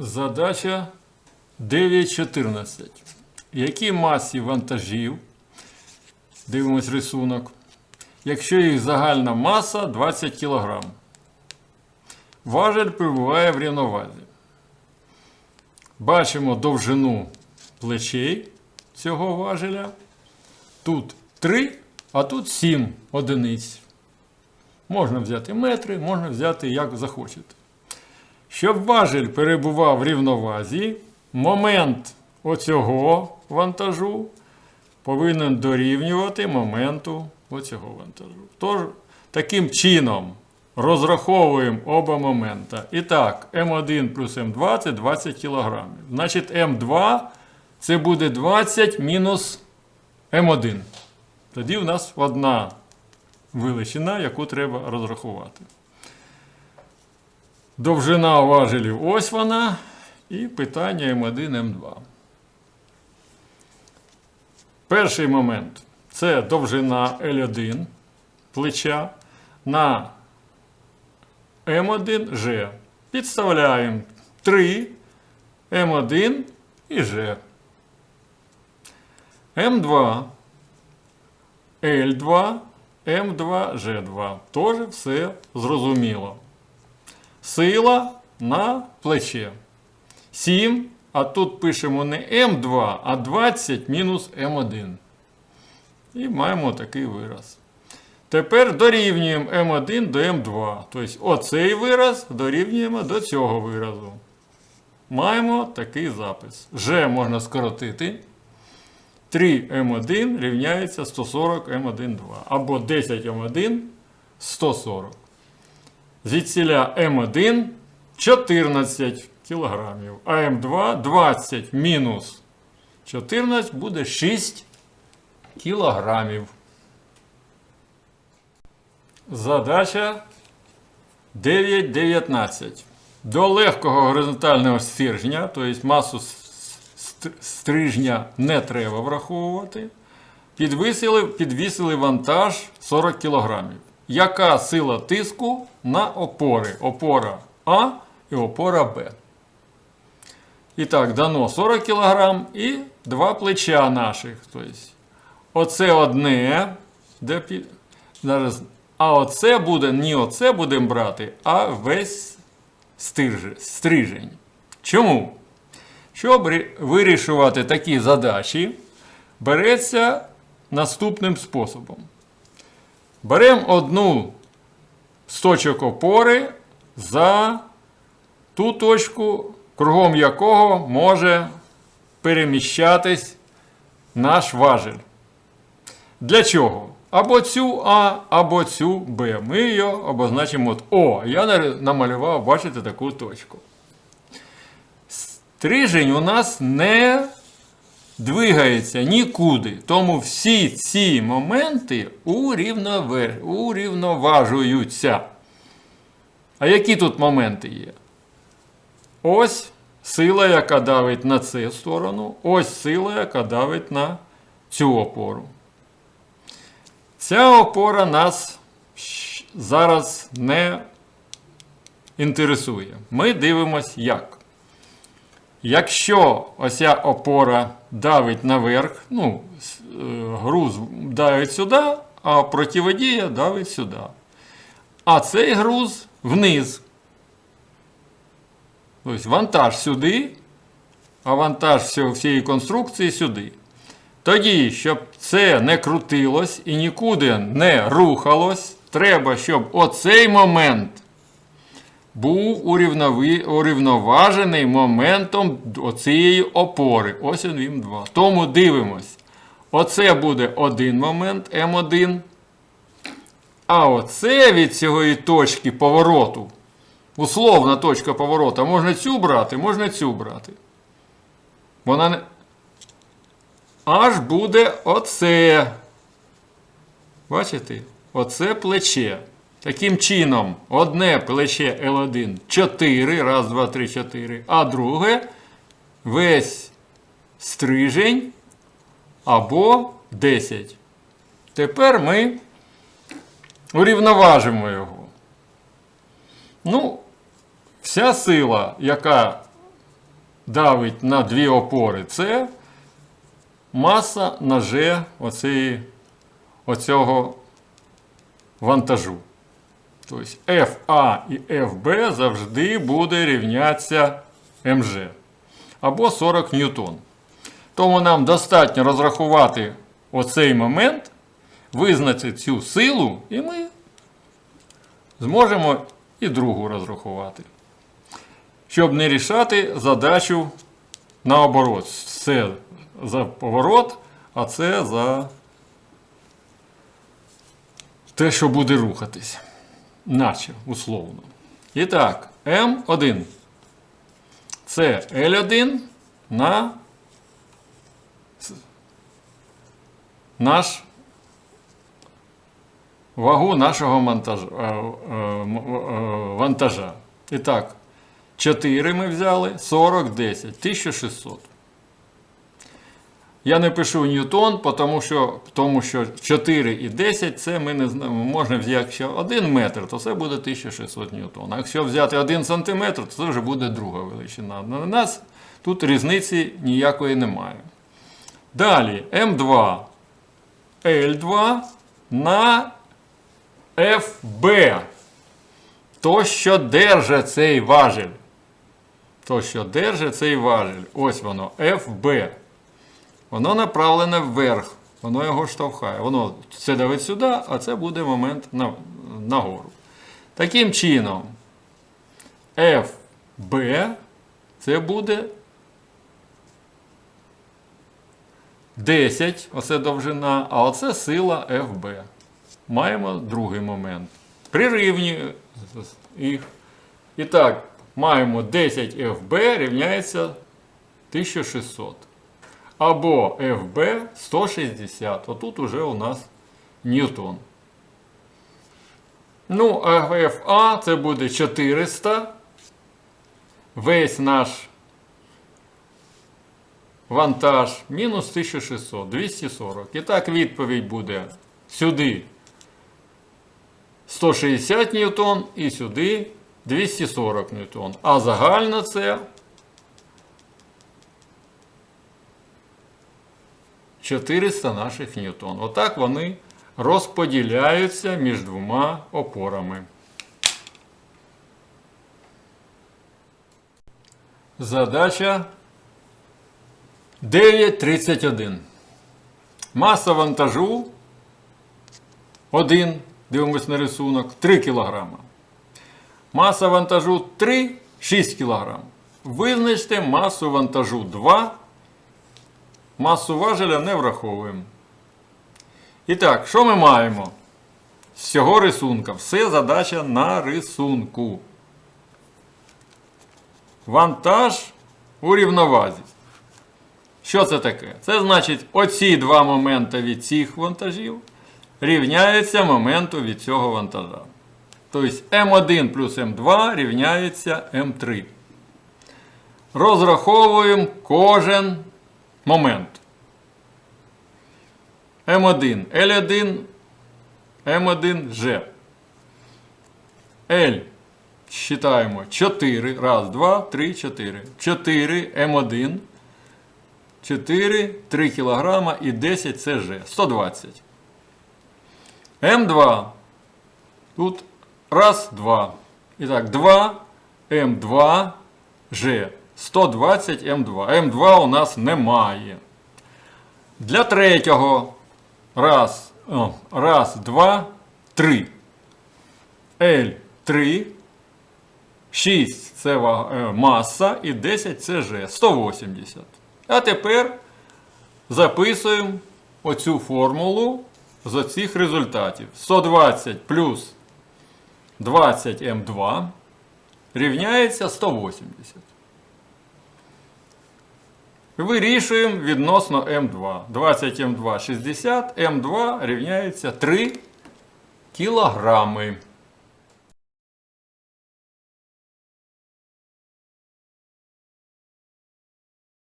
Задача 9.14. Якій масі вантажів, дивимось рисунок, якщо їх загальна маса 20 кг. Важель перебуває в рівновазі. Бачимо довжину плечей цього важеля. Тут 3, а тут 7 одиниць. Можна взяти метри, можна взяти як захочете. Щоб важель перебував в рівновазі, момент оцього вантажу повинен дорівнювати моменту оцього вантажу. Тож, таким чином розраховуємо оба момента. І так, М1 плюс М2 це 20 кг. Значить, М2 це буде 20 мінус М1. Тоді в нас одна величина, яку треба розрахувати. Довжина важелів ось вона. І питання М1, М2. Перший момент це довжина L1 плеча на М1 G. Підставляємо 3 М1 і G. М2, L2, М2, G2. Теж все зрозуміло. Сила на плече. 7, а тут пишемо не М2, а 20 мінус М1. І маємо такий вираз. Тепер дорівнюємо М1 до М2. Тобто оцей вираз дорівнюємо до цього виразу. Маємо такий запис. G можна скоротити. 3М1 рівняється 140 М1,2. Або 10 М1 140. Звідсіля М1 14 кілограмів, а М2 20 мінус 14 буде 6 кілограмів. Задача 9.19. До легкого горизонтального стержня, тобто масу стрижня не треба враховувати. Підвисили, підвісили вантаж 40 кг. Яка сила тиску на опори? Опора А і опора Б. І так, дано 40 кг і два плеча наших. Тобто, оце одне, де. Зараз, а оце буде, не оце будемо брати, а весь стирж... стрижень. Чому? Щоб вирішувати такі задачі, береться наступним способом. Беремо одну з точок опори за ту точку, кругом якого може переміщатись наш важель. Для чого? Або цю А, або цю Б. Ми її обозначимо от О. Я намалював, бачите, таку точку. Стрижень у нас не двигається нікуди. Тому всі ці моменти урівноважуються. А які тут моменти є? Ось сила, яка давить на цю сторону, ось сила, яка давить на цю опору. Ця опора нас зараз не інтересує. Ми дивимось як. Якщо оця опора давить наверх, ну, е, груз давить сюди, а противодія давить сюди. А цей груз вниз. Тобто вантаж сюди, а вантаж всієї конструкції сюди. Тоді, щоб це не крутилось і нікуди не рухалось, треба, щоб оцей момент був урівноважений моментом оцієї опори. Ось він він 2. Тому дивимось. Оце буде один момент М1. А оце від цієї точки повороту. Условна точка повороту. Можна цю брати, можна цю брати. Вона не. Аж буде оце. Бачите? Оце плече. Таким чином, одне плече L1 4, раз, два, три, 4, а друге весь стрижень або 10. Тепер ми урівноважимо його. Ну, вся сила, яка давить на дві опори С, маса на G оцього вантажу. Тобто FA і FB завжди буде рівнятися МЖ або 40 ньютон. Тому нам достатньо розрахувати оцей момент, визначити цю силу, і ми зможемо і другу розрахувати. Щоб не рішати задачу наоборот. Це за поворот, а це за те, що буде рухатись. Наче условно. І так, М1. Це L1 на наш вагу нашого монтажа, е, е, е, вантажа. І так, 4 ми взяли, 40, 10, 1600. Я не пишу ньютон, тому що, тому що 4 і 10 це ми не знаємо. Можна взяти якщо 1 метр, то це буде 1600 ньютон. А якщо взяти 1 сантиметр, то це вже буде друга величина. На нас тут різниці ніякої немає. Далі М2 L2 на FB. То, що держить цей важіль. То, що держить цей важіль. Ось воно, FB. Воно направлене вверх, воно його штовхає. Воно це давить сюди, а це буде момент на, нагору. Таким чином, FB це буде 10, оце довжина, а оце сила FB. Маємо другий момент. Прирівнюємо їх. І так, маємо 10 FB рівняється 1600 або FB 160. Отут уже у нас Ньютон. Ну, а FA це буде 400. Весь наш вантаж мінус 1600, 240. І так відповідь буде сюди 160 ньютон і сюди 240 ньютон. А загально це 400 наших ньютон. Отак вони розподіляються між двома опорами. Задача 9.31. Маса вантажу 1, дивимось на рисунок, 3 кг. Маса вантажу 3, 6 кг. Визначте масу вантажу 2 Масу важеля не враховуємо. І так, що ми маємо з цього рисунка? Все задача на рисунку. Вантаж у рівновазі. Що це таке? Це значить, оці два моменти від цих вантажів рівняються моменту від цього вантажа. Тобто М1 плюс М2 рівняється М3. Розраховуємо кожен момент. М1, L1, М1, G. L. Считаємо 4. Раз, два, три, 4. 4 М1. 4, 3 кг і 10 це G. 120. М2. Тут раз, два. І так, 2 М2 G. 120 М2. М2 у нас немає. Для третього. Раз, о, раз, два, три. L3. 6 це е, маса і 10 це G. 180. А тепер записуємо оцю формулу з оцих результатів. 120 плюс 20 М2 рівняється 180. Вирішуємо відносно М2. 20 М2 60, М2 рівняється 3 кілограми.